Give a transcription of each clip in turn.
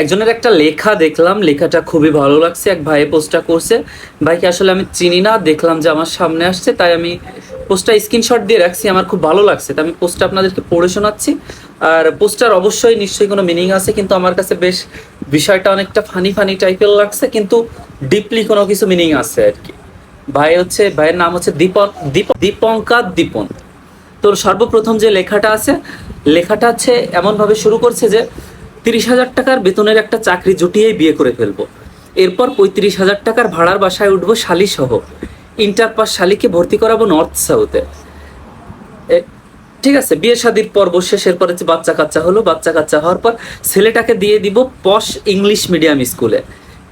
একজনের একটা লেখা দেখলাম, লেখাটা খুবই ভালো লাগছে, এক ভাই পোস্টটা করছে। ভাইকে আসলে আমি চিনি না, দেখলাম যে আমার সামনে আসছে, তাই আমি পোস্টটা স্ক্রিনশট দিয়ে রাখছি, আমার খুব ভালো লাগছে। তাই আমি পোস্টটা আপনাদেরকে পড়ে শোনাচ্ছি। আর পোস্টার অবশ্যই নিশ্চয়ই কোনো মিনিং আছে, কিন্তু আমার কাছে বেশ বিষয়টা অনেকটা ফানি ফানি টাইপের লাগছে, কিন্তু ডিপলি কোনো কিছু মিনিং আছে আর কি। ভাই হচ্ছে, ভাইয়ের নাম হচ্ছে দীপন, দীপ দীপঙ্কা দীপন। তোর সর্বপ্রথম যে লেখাটা আছে, লেখাটা হচ্ছে এমনভাবে শুরু করছে যে তিরিশ হাজার টাকার বেতনের একটা চাকরি জুটিয়েই বিয়ে করে ফেলব। এরপর পঁয়ত্রিশ হাজার টাকার ভাড়ার বাসায় উঠবো শালি সহ ইন্টার পাস শালিকে ভর্তি করাবো নর্থ সাউথে। ঠিক আছে বিয়ে শাদির পর্ব শেষের পরে বাচ্চা কাচ্চা হলো। বাচ্চা কাচ্চা হওয়ার পর ছেলেটাকে দিয়ে দিব পশ ইংলিশ মিডিয়াম স্কুলে।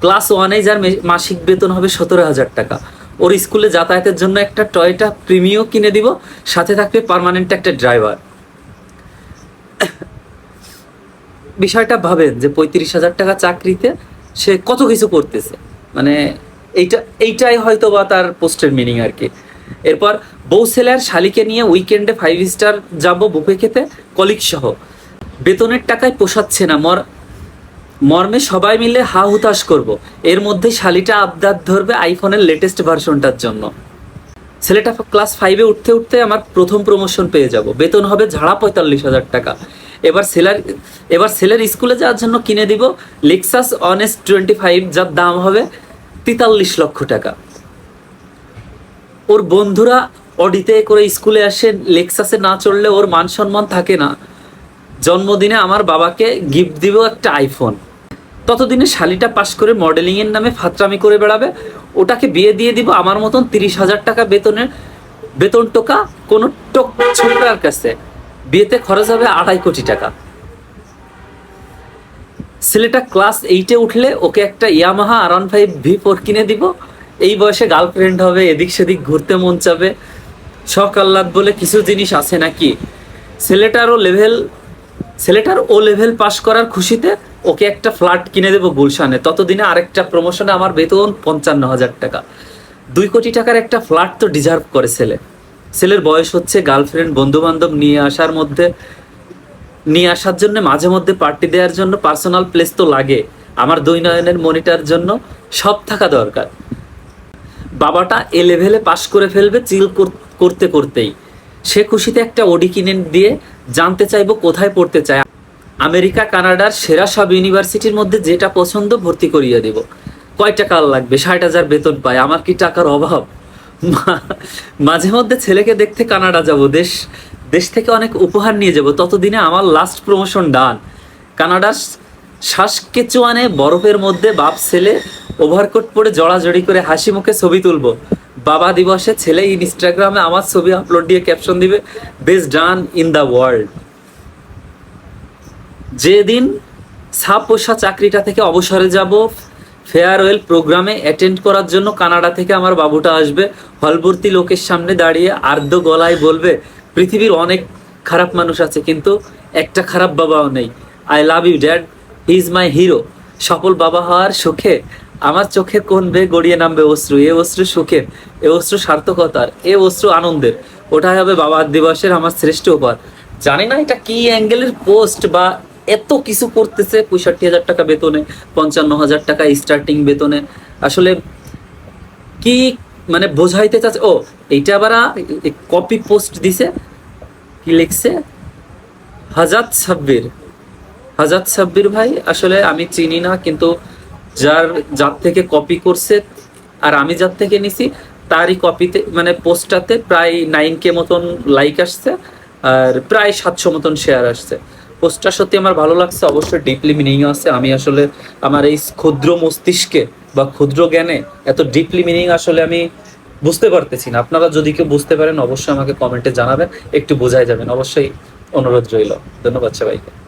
ক্লাস ওয়ানে যার মাসিক বেতন হবে সতেরো হাজার টাকা। ওর স্কুলে যাতায়াতের জন্য একটা টয়টা প্রিমিও কিনে দিব, সাথে থাকবে পার্মানেন্ট একটা ড্রাইভার বিষয়টা ভাবেন যে পঁয়ত্রিশ হাজার টাকা চাকরিতে সে কত কিছু করতেছে? মানে এইটা, এইটাই হয়তো বা তার পোস্টের মিনিং আর কি। এরপর বউ ছেলে আর শালিকে নিয়ে উইকেন্ডে ফাইভ স্টার যাব বুফে খেতে কলিগ সহ। বেতনের টাকায় পোষাচ্ছে না, মর, মর্মে সবাই মিলে হা হুতাশ করব। এর মধ্যে শালিটা আবদার ধরবে আইফোনের লেটেস্ট ভার্সনটার জন্য। ছেলেটা ক্লাস ফাইভে উঠতে উঠতে আমার প্রথম প্রমোশন পেয়ে যাব। বেতন হবে ঝাড়া পঁয়তাল্লিশ হাজার টাকা। এবার সেলার, এবার ছেলের স্কুলে যাওয়ার জন্য কিনে দিব লেক্সাস অনেস টোয়েন্টি ফাইভ যার দাম হবে তেতাল্লিশ লক্ষ টাকা। ওর বন্ধুরা অডিতে করে স্কুলে আসে লেক্সাসে না চড়লে ওর মান সম্মান থাকে না। জন্মদিনে আমার বাবাকে গিফট দিব একটা আইফোন ততদিনে শালিটা পাশ করে মডেলিং এর নামে ফাত্রামি করে বেড়াবে। ওটাকে বিয়ে দিয়ে দিব আমার মতন তিরিশ হাজার টাকা বেতনের, বেতন টোকা কোনো টোক ছোকরার কাছে। বিয়েতে খরচ হবে আড়াই কোটি টাকা। ছেলেটা ক্লাস এইটে উঠলে ওকে একটা Yamaha R one five V four কিনে দিব। এই বয়সে গার্লফ্রেন্ড হবে, এদিক সেদিক ঘুরতে মন চাবে। শখ আহ্লাদ বলে কিছু জিনিস আছে নাকি? ছেলেটারও লেভেল ছেলেটার ও লেভেল পাশ করার খুশিতে ওকে একটা ফ্ল্যাট কিনে দেবো গুলশানে। ততদিনে আরেকটা প্রমোশনে আমার বেতন পঞ্চান্ন হাজার টাকা। দুই কোটি টাকার একটা ফ্ল্যাট তো ডিজার্ভ করে ছেলে। ছেলের বয়স হচ্ছে গার্লফ্রেন্ড বন্ধু বান্ধব নিয়ে আসার মধ্যে, নিয়ে আসার জন্য মাঝে মধ্যে পার্টি দেওয়ার জন্য পার্সোনাল প্লেস তো লাগে। আমার দুই নয়নের মনিটার জন্য সব থাকা দরকার। বাবাটা এ লেভেলে পাশ করে ফেলবে চিল কর- করতে করতেই। সে খুশিতে একটা ওডি কিনে দিয়ে জানতে চাইব কোথায় পড়তে চায়। আমেরিকা, কানাডার সেরা সব ইউনিভার্সিটির মধ্যে যেটা পছন্দ ভর্তি করিয়ে দেব। কয় টাকা লাগবে? ষাট হাজার বেতন পায়। আমার কি টাকার অভাব? মাঝে মধ্যে ছেলেকে দেখতে কানাডা যাব, দেশ দেশ থেকে অনেক উপহার নিয়ে যাব। ততদিনে আমার লাস্ট প্রমোশন ডান কানাডার শ্বাসকেচুয়ানে বরফের মধ্যে বাপ ছেলে ওভারকোট পরে জড়াজড়ি করে হাসি মুখে ছবি তুলবো। বাবা দিবসে ছেলে ইনস্টাগ্রামে আমার ছবি আপলোড দিয়ে ক্যাপশন দিবে best dad in the world যেদিন সাপ পোষা চাকরিটা থেকে অবসরে যাব ফেয়ারওয়েল প্রোগ্রামে অ্যাটেন্ড করার জন্য কানাডা থেকে আমার বাবুটা আসবে। হলভর্তি লোকের সামনে দাঁড়িয়ে আর্দ্র গলায় বলবে, পৃথিবীর অনেক খারাপ মানুষ আছে, কিন্তু একটা খারাপ বাবাও নেই। I love you dad he is my hero সফল বাবা হওয়ার সুখে আমার চোখে কোন বে গড়িয়ে নামবে অশ্রু? এ অশ্রু সুখের, এ অশ্রু সার্থকতার, এ অশ্রু আনন্দের। ওটাই হবে বাবা দিবসের আমার শ্রেষ্ঠ উপহার। জানি না এটা কি অ্যাঙ্গেলের পোস্ট বা এত কিছু করতেছে পঁয়ষট্টি হাজার টাকা বেতনে, পঞ্চান্ন হাজার টাকা স্টার্টিং বেতনে। আসলে কি মানে বোঝাইতে চাচ্ছে? ও, এইটা আবার কপি পোস্ট দিছে, কি লিখছে? হাজাত সাব্বির। হাজাত সাব্বির ভাই, আসলে আমি চিনি না, কিন্তু যার যার থেকে কপি করছে আর আমি যার থেকে নিছি, তারই কপিতে মানে পোস্টটাতে প্রায় নাইন কে মতন লাইক আসছে, আর প্রায় সাতশো মতন শেয়ার আসছে। পোস্টটা সত্যি আমার ভালো লাগছে, অবশ্যই ডিপলি মিনিং আছে। আমি আসলে আমার এই ক্ষুদ্র মস্তিষ্কে বা ক্ষুদ্র জ্ঞানে এত ডিপলি মিনিং আসলে আমি বুঝতে পারতেছি না। আপনারা যদি কেউ বুঝতে পারেন, অবশ্যই আমাকে কমেন্টে জানাবেন, একটু বোঝাই যাবেন। অবশ্যই অনুরোধ রইল। ধন্যবাদ সবাইকে।